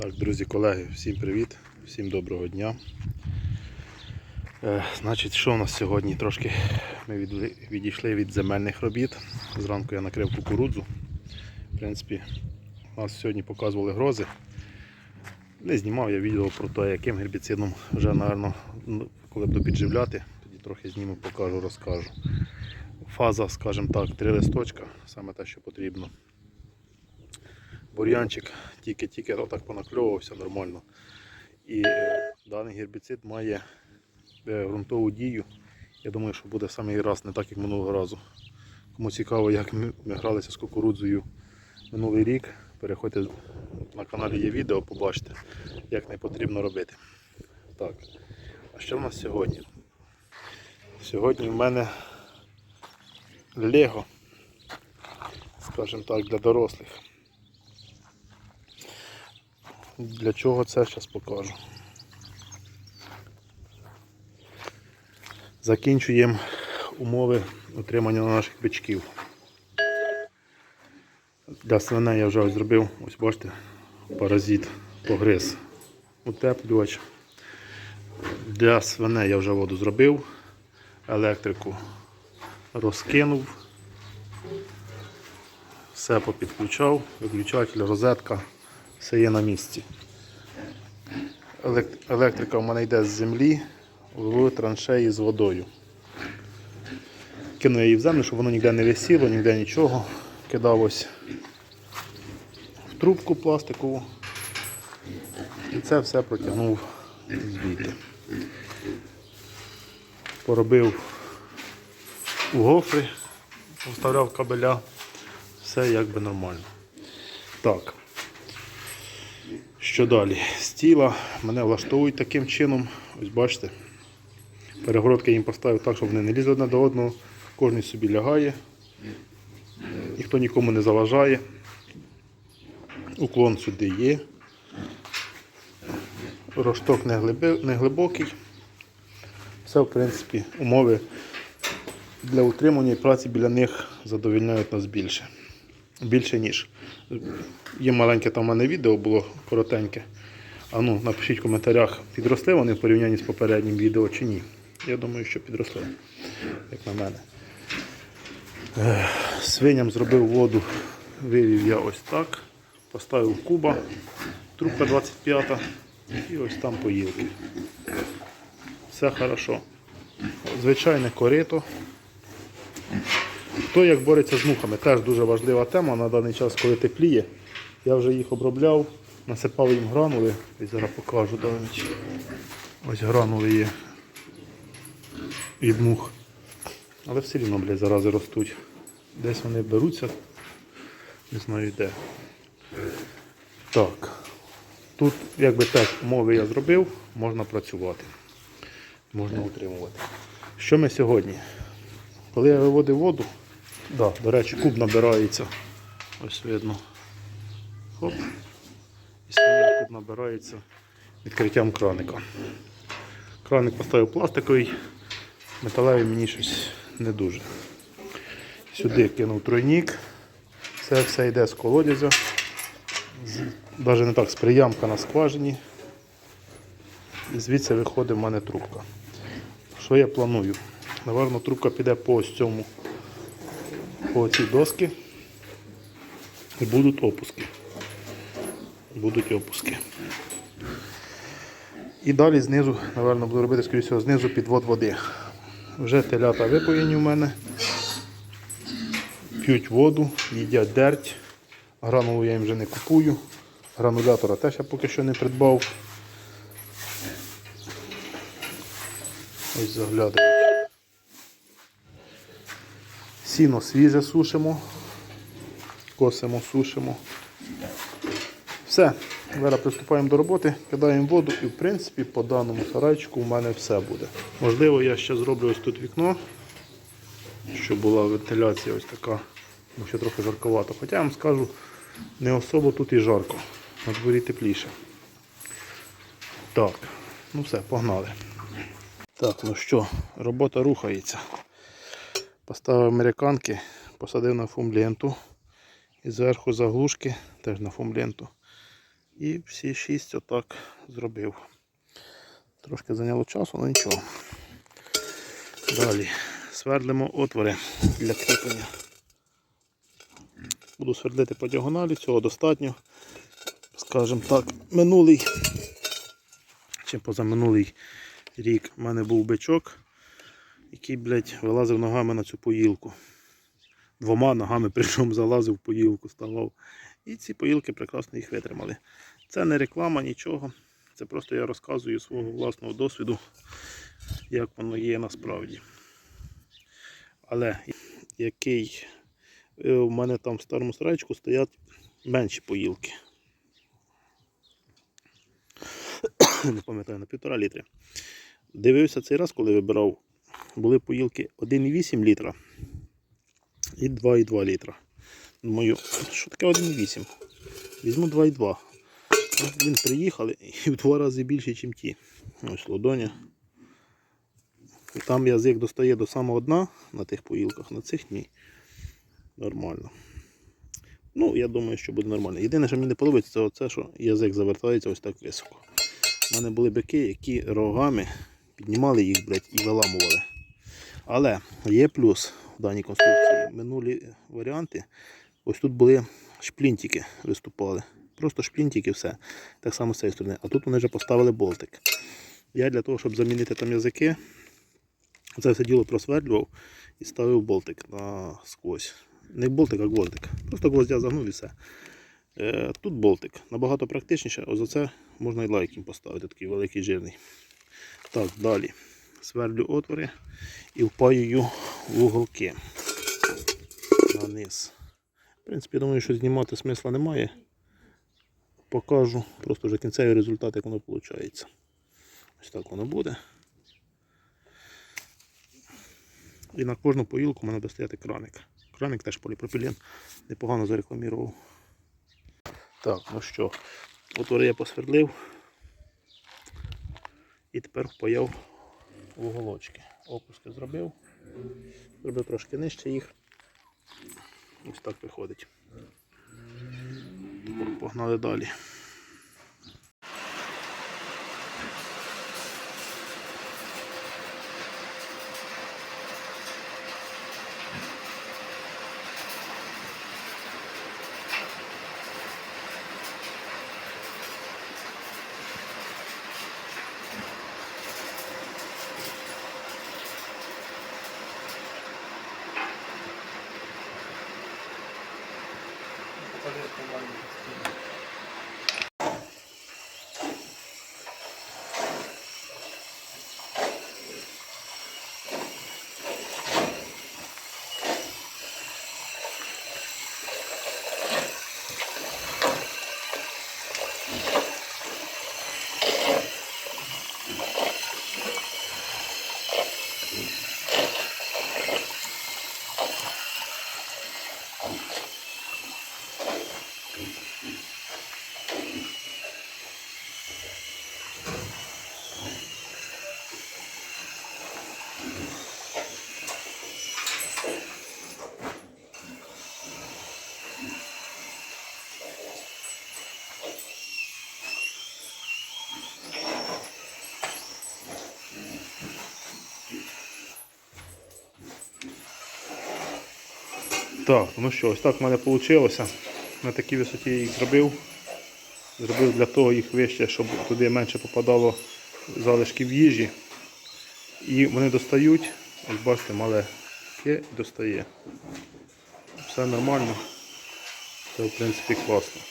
Так, друзі, колеги, всім привіт, всім доброго дня. Е, значить, що у нас сьогодні? Трошки ми від- відійшли від земельних робіт. Зранку я накрив кукурудзу. В принципі, нас сьогодні показували грози. Не знімав я відео про те, яким гербіцидом вже, напевно, ну, коли буду підживляти, тоді трохи зніму, покажу, розкажу. Фаза, скажімо так, три листочка, саме те, що потрібно. Бур'янчик тільки-тільки отак понакльовувався нормально. І е, даний гербіцид має е, ґрунтову дію. Я думаю, що буде самий раз, не так як минулого разу. Кому цікаво, як ми гралися з кукурудзою минулий рік, переходьте на каналі є відео, побачите, як не потрібно робити. Так, а що в нас сьогодні? Сьогодні в мене Лего, скажімо так, для дорослих. Для чого це зараз покажу. Закінчуємо умови утримання наших бичків. Для свиней я вже зробив, ось бачите, паразит погриз утеплювач. Для свиней я вже воду зробив, електрику розкинув, все попідключав, виключатель, розетка, все є на місці. Електрика в мене йде з землі в траншеї з водою. Кину я її в землю, щоб воно ніде не висіло, ніде нічого. Кидав ось в трубку пластикову. І це все протягнув звідти. Поробив у гофри, вставляв кабеля, все якби нормально. Так. Що далі? Стіла мене влаштовують таким чином. Ось бачите. Перегородки їм поставив так, щоб вони не лізли одне до одного. Кожен собі лягає. Ніхто нікому не заважає. Уклон сюди є. Рошток не глибокий. Все, в принципі, умови для утримання і праці біля них задовільняють нас більше. Більше ніж. Є маленьке там у мене відео було коротеньке. А ну, напишіть в коментарях, підросли вони в порівнянні з попереднім відео чи ні. Я думаю, що підросли, як на мене. Свиням зробив воду, вивів я ось так. Поставив куба, трубка 25 і ось там поїлки. Все хорошо. Звичайне корито. Хто як бореться з мухами, теж дуже важлива тема на даний час, коли тепліє. Я вже їх обробляв, насипав їм гранули і зараз покажу навіть. Ось гранули є від мух. Але все рівно, блядь, зарази ростуть. Десь вони беруться, не знаю де. Так. Тут, якби так, умови я зробив, можна працювати. Можна утримувати. Що ми сьогодні? Коли я виводив воду, да, до речі, куб набирається. Ось видно. Хоп. І сьогодні куб набирається відкриттям краника. Краник поставив пластиковий, металевий мені щось не дуже. Сюди кинув тройник. Це все йде з колодязя. Навіть не так, з приямка на скважині. І звідси виходить в мене трубка. Що я планую? Наверно, трубка піде по ось цьому, по цій доски. І будуть опуски. Будуть опуски. І далі знизу, напевно, буду робити, скоріше всього, знизу підвод води. Вже телята випоєні в мене. П'ють воду, їдять дерть. Гранулу я їм вже не купую. Гранулятора теж я поки що не придбав. Ось заглядають. Сіно свіже сушимо, косимо, сушимо. Все, зараз приступаємо до роботи, кидаємо воду і в принципі по даному сарайчику у мене все буде. Можливо, я ще зроблю ось тут вікно, щоб була вентиляція ось така, бо ще трохи жарковато. Хоча я вам скажу, не особо тут і жарко, на дворі тепліше. Так, ну все, погнали. Так, ну що, робота рухається. Поставив американки, посадив на фумленту. І зверху заглушки теж на фумленту. І всі шість отак зробив. Трошки зайняло часу, але нічого. Далі свердлимо отвори для кріплення. Буду свердлити по діагоналі, цього достатньо. Скажімо так, минулий чи позаминулий рік в мене був бичок, який, блядь, вилазив ногами на цю поїлку. Двома ногами причому залазив в поїлку, ставав. І ці поїлки прекрасно їх витримали. Це не реклама, нічого. Це просто я розказую свого власного досвіду, як воно є насправді. Але який е, у мене там в старому сарайчику стоять менші поїлки. Не пам'ятаю, на півтора літри. Дивився цей раз, коли вибирав, були поїлки 1,8 літра і 2,2 літра. Думаю, що таке 1,8? Візьму 2,2. Ну, Він приїхали і в два рази більше, ніж ті. Ось лодоня. Там язик достає до самого дна на тих поїлках, на цих ні. Нормально. Ну, я думаю, що буде нормально. Єдине, що мені не подобається, це оце, що язик завертається ось так високо. У мене були бики, які рогами піднімали їх, блядь, і виламували. Але є плюс в даній конструкції. Минулі варіанти. Ось тут були шплінтики виступали. Просто шплінтики все. Так само з цієї сторони. А тут вони вже поставили болтик. Я для того, щоб замінити там язики, це все діло просвердлював і ставив болтик на сквозь. Не болтик, а гвоздик. Просто гвоздя загнув і все. Е, Тут болтик. Набагато практичніше, ось за це можна і лайк їм поставити, такий великий жирний. Так, далі. Свердлю отвори і впаюю в уголки на низ. В принципі, я думаю, що знімати смисла немає. Покажу просто вже кінцевий результат, як воно виходить. Ось так воно буде. І на кожну поїлку мене буде стояти краник. Краник теж поліпропілен. Непогано зарекламував. Так, ну що, отвори я посвердлив. І тепер впаяв в уголочки. Опуски зробив. Зробив трошки нижче їх. Ось так виходить. Погнали далі. こで終わりです。Так, ну що, ось так в мене вийшло. На такій висоті я їх зробив. Зробив для того їх вище, щоб туди менше попадало залишків їжі. І вони достають, ось бачите, маленьке достає. Все нормально. Це в принципі класно.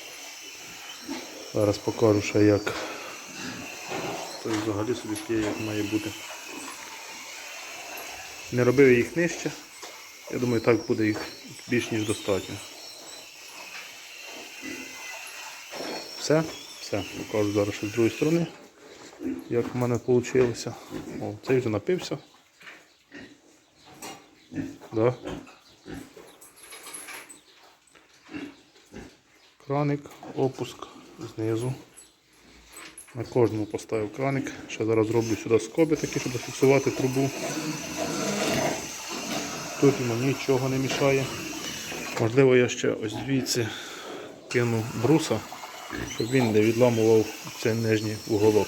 Зараз покажу ще як. Це взагалі собі п'є, як має бути. Не робив їх нижче. Я думаю, так буде їх більш ніж достатньо. Все, все, покажу зараз ще з другої сторони, як в мене вийшло. О, цей вже напився. Да. Краник, опуск знизу. На кожному поставив краник. Ще зараз зроблю сюди скоби такі, щоб зафіксувати трубу. Тут йому нічого не мішає. Можливо, я ще ось звідси кину бруса щоб він не відламував цей нижній уголок.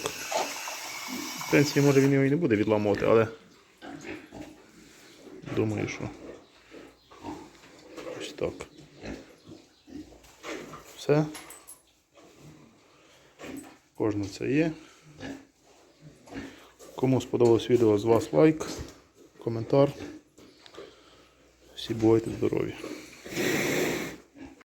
В принципі, може він його і не буде відламувати, але думаю, що ось так. Все. Кожне це є. Кому сподобалось відео, з вас лайк, коментар. Всі бувайте здорові. you